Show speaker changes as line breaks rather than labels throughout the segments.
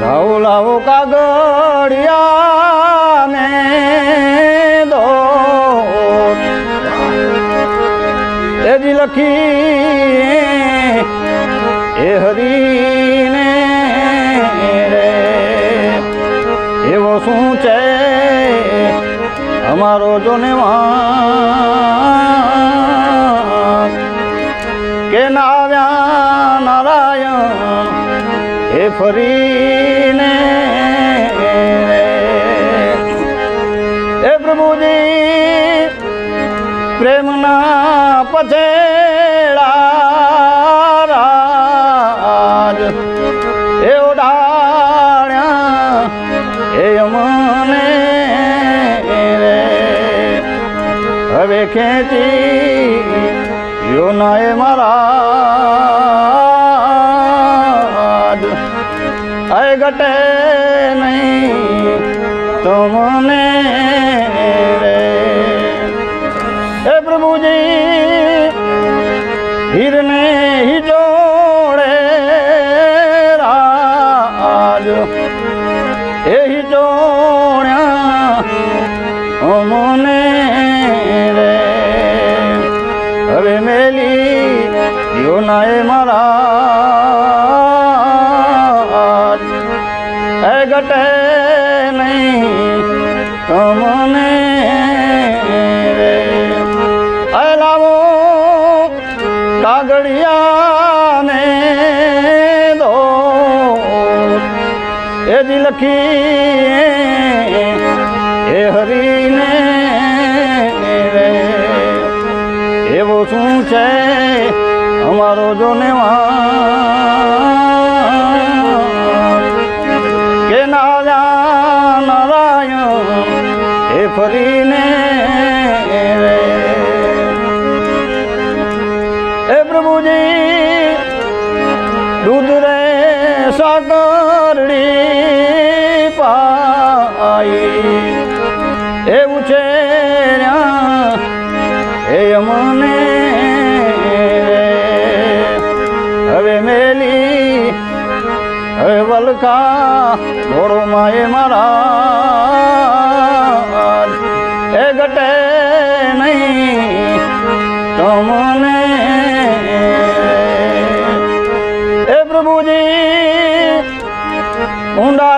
લાવો લાવો કાગળિયા ને દો એજી લખી એ હરીને રે. એવો શું છે અમારો જોને કે નાવ્યા નારાયણ? ફરીને એ પ્રભુજી, પ્રેમના પછેડા રાજ. એ ઓઢાણ્યા એ અમને રે હવે ખેંચી યોનાએ મારા ઘટે નહીં મને રે. હે પ્રભુજી, હીરને હી જોડે રાજ. એ હી જોડ્યા અમને રે. હવે મેલી, યોનાએ મારા ઘટે નહીં તમને લાવો કાગળિયાને દો એ જ લખી એ હરીને રે એવો શું છે અમારો જોને કે ફરીને હે પ્રભુજી, દૂધ રે સાકરડી પાઈ. એવું છે એ અમને હવે મેલી, હવે વલકા ઘોડો માએ મારા ઘટે નહીં તમને એ પ્રભુજી ઊંડા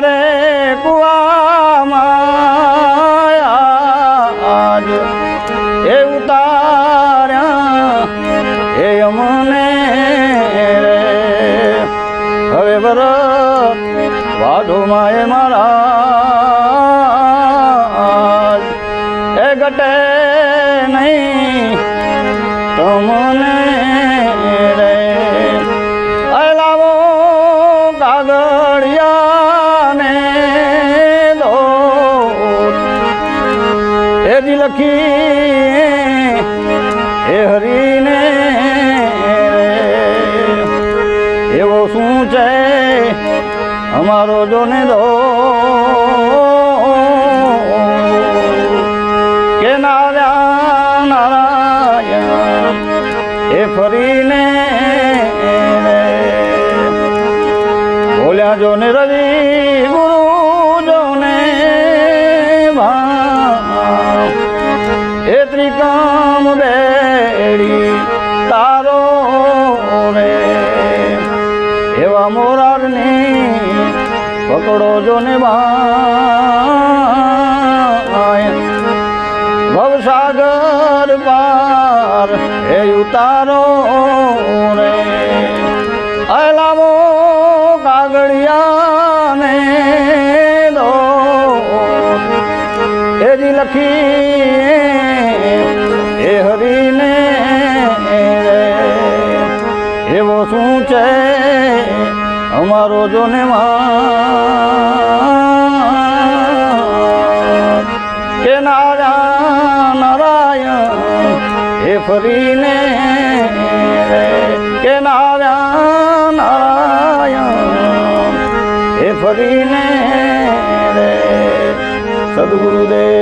એ લખી, એ હરીને એવો શું છે? અમારો જોને દો. કે નારાયણ નારાયણ, એ ફરીને બોલ્યા, જો ને રવિ ગુરુ એવા મોરારની પકડો જો ને ભવસાગર પાર હે ઉતારો રે. અલાવો કાગળિયાને દો. એ જ લખી તો શું છે? અમારો જોને કે નારાયણ નારાયણ, હે ફરીને. કે નારાયણ નારાયણ, હે ફરીને. સદગુરુદેવ